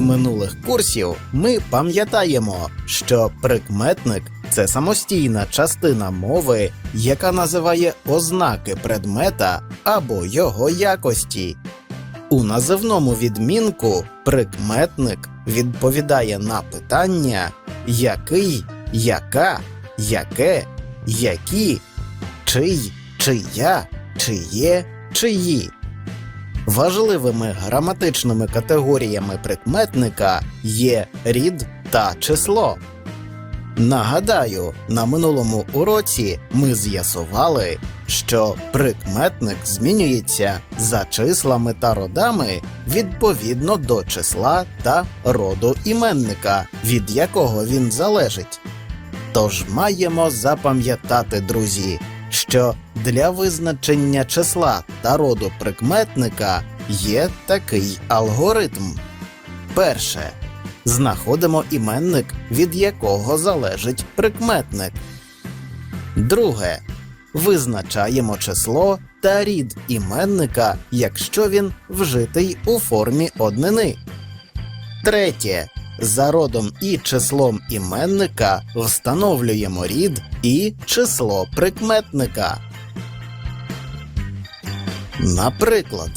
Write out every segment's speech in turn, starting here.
минулих курсів ми пам'ятаємо, що прикметник це самостійна частина мови, яка називає ознаки предмета або його якості. У називному відмінку прикметник відповідає на питання який, яка, яке, які, чий, чия, чиє, чиї. Важливими граматичними категоріями прикметника є рід та число. Нагадаю, на минулому уроці ми з'ясували, що прикметник змінюється за числами та родами відповідно до числа та роду іменника, від якого він залежить. Тож маємо запам'ятати, друзі, що для визначення числа та роду прикметника є такий алгоритм. Перше. Знаходимо іменник, від якого залежить прикметник. Друге. Визначаємо число та рід іменника, якщо він вжитий у формі однини. Третє. За родом і числом іменника встановлюємо рід і число прикметника. Наприклад,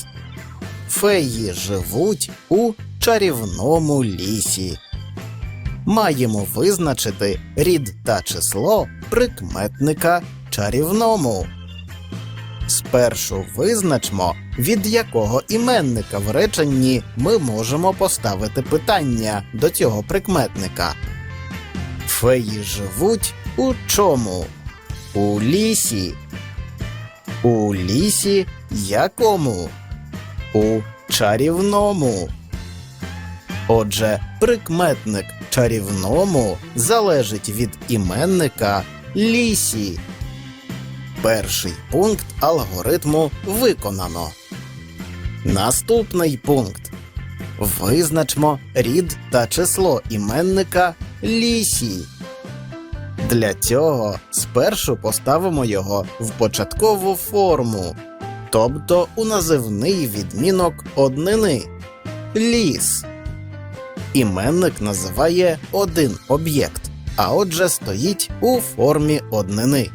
феї живуть у чарівному лісі. Маємо визначити рід та число прикметника чарівному. Спершу визначмо, від якого іменника в реченні ми можемо поставити питання до цього прикметника. Феї живуть у чому? У лісі. У лісі якому? У чарівному. Отже, прикметник чарівному залежить від іменника лісі. Перший пункт алгоритму виконано. Наступний пункт. Визначмо рід та число іменника лісі. Для цього спершу поставимо його в початкову форму, тобто у називний відмінок однини ліс. Іменник називає один об'єкт, а отже стоїть у формі однини.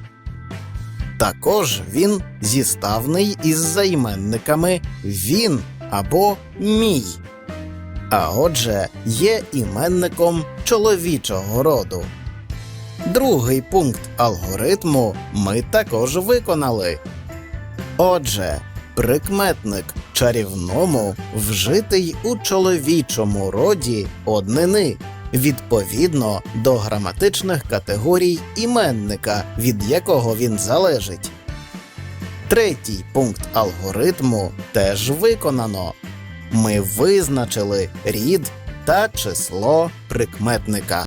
Також він зіставний із займенниками він або мій. А отже, є іменником чоловічого роду. Другий пункт алгоритму ми також виконали. Отже, прикметник чарівному вжитий у чоловічому роді однини відповідно до граматичних категорій іменника, від якого він залежить. Третій пункт алгоритму теж виконано. Ми визначили рід та число прикметника.